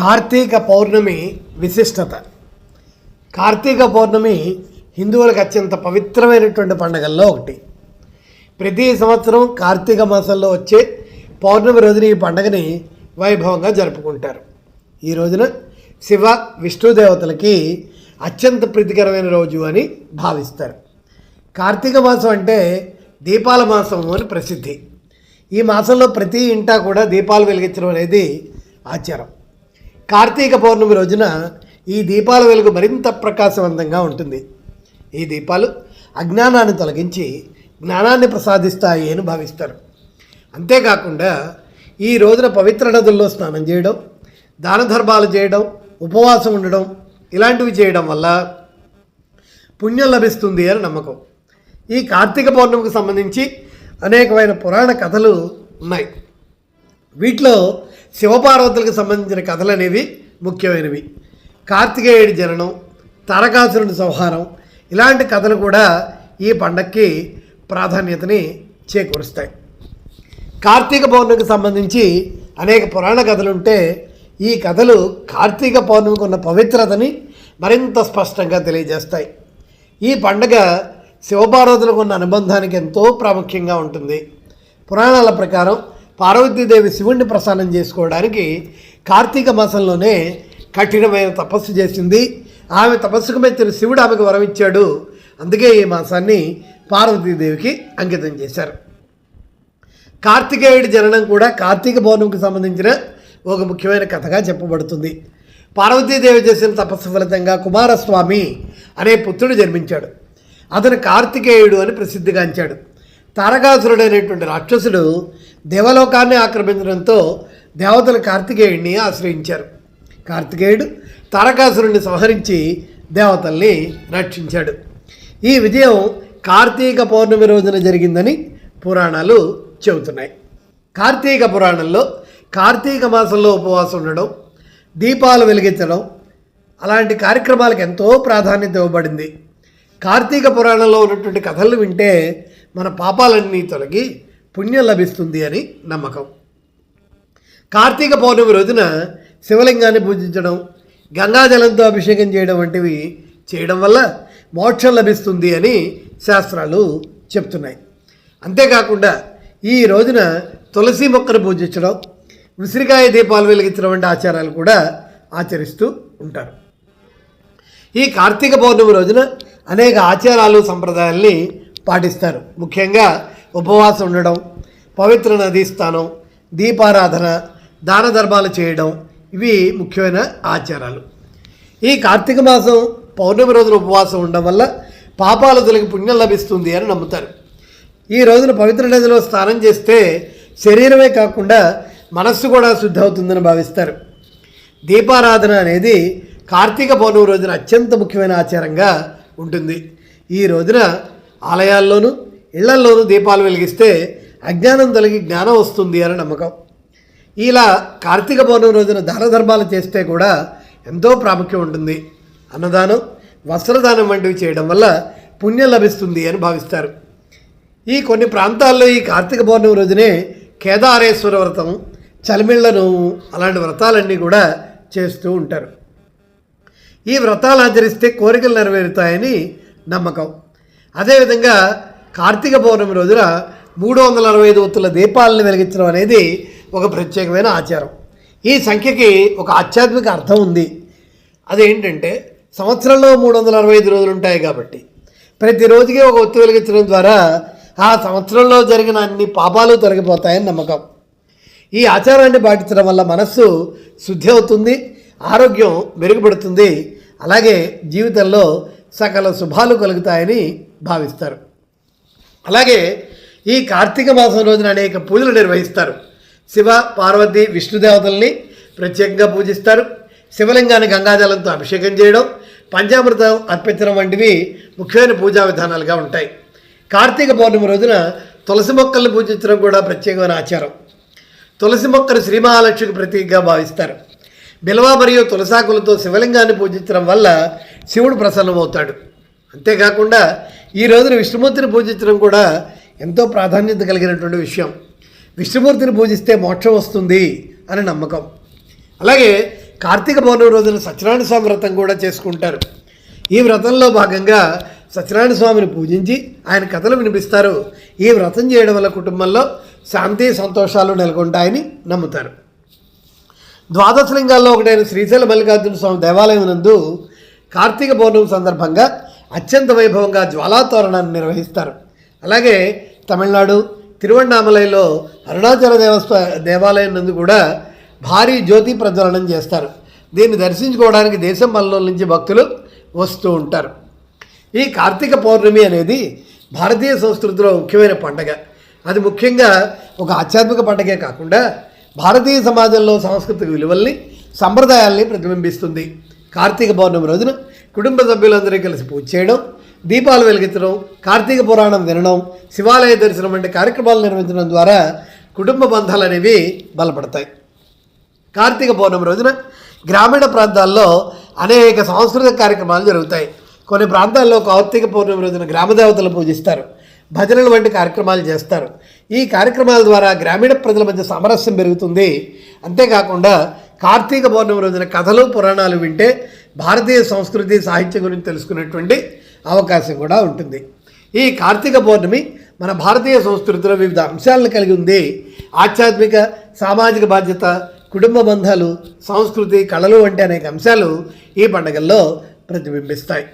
కార్తీక పౌర్ణమి విశిష్టత. కార్తీక పౌర్ణమి హిందువులకు అత్యంత పవిత్రమైనటువంటి పండుగల్లో ఒకటి. ప్రతి సంవత్సరం కార్తీక మాసంలో వచ్చే పౌర్ణమి రోజున ఈ పండుగని వైభవంగా జరుపుకుంటారు. ఈ రోజున శివ విష్ణు దేవతలకి అత్యంత ప్రీతికరమైన రోజు అని భావిస్తారు. కార్తీక మాసం అంటే దీపాల మాసం అని ప్రసిద్ధి. ఈ మాసంలో ప్రతి ఇంటా కూడా దీపాలు వెలిగించడం అనేది ఆచారం. కార్తీక పౌర్ణమి రోజున ఈ దీపాల వెలుగు మరింత ప్రకాశవంతంగా ఉంటుంది. ఈ దీపాలు అజ్ఞానాన్ని తొలగించి జ్ఞానాన్ని ప్రసాదిస్తాయి అని భావిస్తారు. అంతేకాకుండా ఈ రోజున పవిత్ర నదుల్లో స్నానం చేయడం దాన ధర్మాలు చేయడం ఉపవాసం ఉండడం ఇలాంటివి చేయడం వల్ల పుణ్యం లభిస్తుంది అని నమ్మకం. ఈ కార్తీక పౌర్ణమికి సంబంధించి అనేకమైన పురాణ కథలు ఉన్నాయి. వీటిలో శివపార్వతులకు సంబంధించిన కథలు అనేవి ముఖ్యమైనవి. కార్తికేయుడి జననం తారకాసురుడి సంహారం ఇలాంటి కథలు కూడా ఈ పండక్కి ప్రాధాన్యతని చేకూరుస్తాయి. కార్తీక పౌర్ణమికి సంబంధించి అనేక పురాణ కథలుంటే ఈ కథలు కార్తీక పౌర్ణమికి ఉన్న పవిత్రతని మరింత స్పష్టంగా తెలియజేస్తాయి. ఈ పండగ శివపార్వతులకు ఉన్న అనుబంధానికి ఎంతో ప్రాముఖ్యంగా ఉంటుంది. పురాణాల ప్రకారం పార్వతీదేవి శివుణ్ణి ప్రసన్నం చేసుకోవడానికి కార్తీక మాసంలోనే కఠినమైన తపస్సు చేసింది. ఆమె తపస్సుకు మెచ్చిన శివుడు ఆమెకు వరమిచ్చాడు అందుకే ఈ మాసాన్ని పార్వతీదేవికి అంకితం చేశారు. కార్తికేయుడి జననం కూడా కార్తీక పౌర్ణమికి సంబంధించిన ఒక ముఖ్యమైన కథగా చెప్పబడుతుంది. పార్వతీదేవి చేసిన తపస్సు ఫలితంగా కుమారస్వామి అనే పుత్రుడు జన్మించాడు. అతను కార్తికేయుడు అని ప్రసిద్ధిగాంచాడు. తారకాసురుడైనటువంటి రాక్షసుడు దేవలోకాన్ని ఆక్రమించడంతో దేవతలు కార్తికేయుడిని ఆశ్రయించారు. కార్తికేయుడు తారకాసురుడిని సంహరించి దేవతల్ని రక్షించాడు. ఈ విజయం కార్తీక పౌర్ణమి రోజున జరిగిందని పురాణాలు చెబుతున్నాయి. కార్తీక పురాణంలో కార్తీక మాసంలో ఉపవాసం ఉండడం దీపాలు వెలిగించడం అలాంటి కార్యక్రమాలకు ఎంతో ప్రాధాన్యత ఇవ్వబడింది. కార్తీక పురాణంలో ఉన్నటువంటి కథలు వింటే మన పాపాలన్నీ తొలగి పుణ్యం లభిస్తుంది అని నమ్మకం. కార్తీక పౌర్ణమి రోజున శివలింగాన్ని పూజించడం గంగాజలంతో అభిషేకం చేయడం వంటివి చేయడం వల్ల మోక్షం లభిస్తుంది అని శాస్త్రాలు చెప్తున్నాయి. అంతేకాకుండా ఈ రోజున తులసి మొక్కను పూజించడం ఉసిరికాయ దీపాలు వెలిగించడం వంటి ఆచారాలు కూడా ఆచరిస్తూ ఉంటారు. ఈ కార్తీక పౌర్ణమి రోజున అనేక ఆచారాలు సంప్రదాయాల్ని పాటిస్తారు. ముఖ్యంగా ఉపవాసం ఉండడం పవిత్ర నదీ స్థానం దీపారాధన దాన ధర్మాలు చేయడం ఇవి ముఖ్యమైన ఆచారాలు. ఈ కార్తీక మాసం పౌర్ణమి రోజున ఉపవాసం ఉండడం వల్ల పాపాలు తొలగి పుణ్యం లభిస్తుంది అని నమ్ముతారు. ఈ రోజున పవిత్ర నదిలో స్నానం చేస్తే శరీరమే కాకుండా మనస్సు కూడా శుద్ధి అవుతుందని భావిస్తారు. దీపారాధన అనేది కార్తీక పౌర్ణమి రోజున అత్యంత ముఖ్యమైన ఆచారంగా ఉంటుంది. ఈ రోజున ఆలయాల్లోనూ ఇళ్ళల్లోనూ దీపాలు వెలిగిస్తే అజ్ఞానం తొలగి జ్ఞానం వస్తుంది అని నమ్మకం. ఇలా కార్తీక పౌర్ణమి రోజున దాన ధర్మాలు చేస్తే కూడా ఎంతో ప్రాముఖ్యం ఉంటుంది. అన్నదానం వస్త్రదానం వంటివి చేయడం వల్ల పుణ్యం లభిస్తుంది అని భావిస్తారు. ఈ కొన్ని ప్రాంతాల్లో ఈ కార్తీక పౌర్ణమి రోజునే కేదారేశ్వర వ్రతం చలిమిళ్ళ నోము అలాంటి వ్రతాలన్నీ కూడా చేస్తూ ఉంటారు. ఈ వ్రతాలు ఆచరిస్తే కోరికలు నెరవేరుతాయని నమ్మకం. అదేవిధంగా కార్తీక పౌర్ణమి రోజున మూడు వందల అరవై ఐదు ఒత్తుల దీపాలను వెలిగించడం అనేది ఒక ప్రత్యేకమైన ఆచారం. ఈ సంఖ్యకి ఒక ఆధ్యాత్మిక అర్థం ఉంది. అదేంటంటే సంవత్సరంలో మూడు వందల అరవై ఐదు రోజులు ఉంటాయి కాబట్టి. ప్రతిరోజుకి ఒక ఒత్తు వెలిగించడం ద్వారా ఆ సంవత్సరంలో జరిగిన అన్ని పాపాలు తొలగిపోతాయని నమ్మకం. ఈ ఆచారాన్ని పాటించడం వల్ల మనస్సు శుద్ధి అవుతుంది ఆరోగ్యం మెరుగుపడుతుంది. అలాగే జీవితంలో సకల శుభాలు కలుగుతాయని భావిస్తారు. అలాగే ఈ కార్తీక మాసం రోజున అనేక పూజలు నిర్వహిస్తారు. శివ పార్వతి విష్ణుదేవతల్ని ప్రత్యేకంగా పూజిస్తారు. శివలింగాన్ని గంగాజలంతో అభిషేకం చేయడం పంచామృతం అర్పించడం వంటివి ముఖ్యమైన పూజా విధానాలుగా ఉంటాయి. కార్తీక పౌర్ణమి రోజున తులసి మొక్కల్ని పూజించడం కూడా ప్రత్యేకమైన ఆచారం. తులసి మొక్కను శ్రీ మహాలక్ష్మికి ప్రతీకగా భావిస్తారు. బిల్వ మరియు తులసాకులతో శివలింగాన్ని పూజించడం వల్ల శివుడు ప్రసన్నమవుతాడు. అంతేకాకుండా ఈ రోజున విష్ణుమూర్తిని పూజించడం కూడా ఎంతో ప్రాధాన్యత కలిగినటువంటి విషయం. విష్ణుమూర్తిని పూజిస్తే మోక్షం వస్తుంది అని నమ్మకం. అలాగే కార్తీక పౌర్ణమి రోజున సత్యనారాయణ స్వామి వ్రతం కూడా చేసుకుంటారు. ఈ వ్రతంలో భాగంగా సత్యనారాయణ స్వామిని పూజించి ఆయన కథలు వినిపిస్తారు. ఈ వ్రతం చేయడం వల్ల కుటుంబంలో శాంతి సంతోషాలు నెలకొంటాయని నమ్ముతారు. ద్వాదశలింగాల్లో ఒకటైన శ్రీశైల మల్లికార్జున స్వామి దేవాలయం నందు కార్తీక పౌర్ణమి సందర్భంగా అత్యంత వైభవంగా జ్వాలాతోరణాన్ని నిర్వహిస్తారు. అలాగే తమిళనాడు తిరువണ്ണామలైలో అరుణాచల దేవస్థ దేవాలయం నందు కూడా భారీ జ్యోతి ప్రజ్వలనం చేస్తారు. దీన్ని దర్శించుకోవడానికి దేశం మల్ల నుంచి భక్తులు వస్తూ ఉంటారు. ఈ కార్తీక పౌర్ణమి అనేది భారతీయ సంస్కృతిలో ముఖ్యమైన పండగ. అది ముఖ్యంగా ఒక ఆధ్యాత్మిక పండగే కాకుండా భారతీయ సమాజంలో సాంస్కృతిక విలువల్ని సంప్రదాయాల్ని ప్రతిబింబిస్తుంది. కార్తీక పౌర్ణమి రోజున కుటుంబ సభ్యులందరూ కలిసి పూజ చేయడం దీపాలు వెలిగించడం కార్తీక పురాణం వినడం శివాలయ దర్శనం వంటి కార్యక్రమాలు నిర్వహించడం ద్వారా కుటుంబ బంధాలు అనేవి బలపడతాయి. కార్తీక పౌర్ణమి రోజున గ్రామీణ ప్రాంతాల్లో అనేక సాంస్కృతిక కార్యక్రమాలు జరుగుతాయి. కొన్ని ప్రాంతాల్లో కార్తీక పౌర్ణమి రోజున గ్రామదేవతలు పూజిస్తారు. భజనలు వంటి కార్యక్రమాలు చేస్తారు. ఈ కార్యక్రమాల ద్వారా గ్రామీణ ప్రజల మధ్య సామరస్యం పెరుగుతుంది. అంతేకాకుండా కార్తీక పౌర్ణమి రోజున కథలు పురాణాలు వింటే భారతీయ సంస్కృతి సాహిత్యం గురించి తెలుసుకునేటువంటి అవకాశం కూడా ఉంటుంది. ఈ కార్తీక పౌర్ణమి మన భారతీయ సంస్కృతిలో వివిధ అంశాలను కలిగి ఉంది. ఆధ్యాత్మిక సామాజిక బాధ్యత కుటుంబ బంధాలు సంస్కృతి కళలు వంటి అనేక అంశాలు ఈ పండుగల్లో ప్రతిబింబిస్తాయి.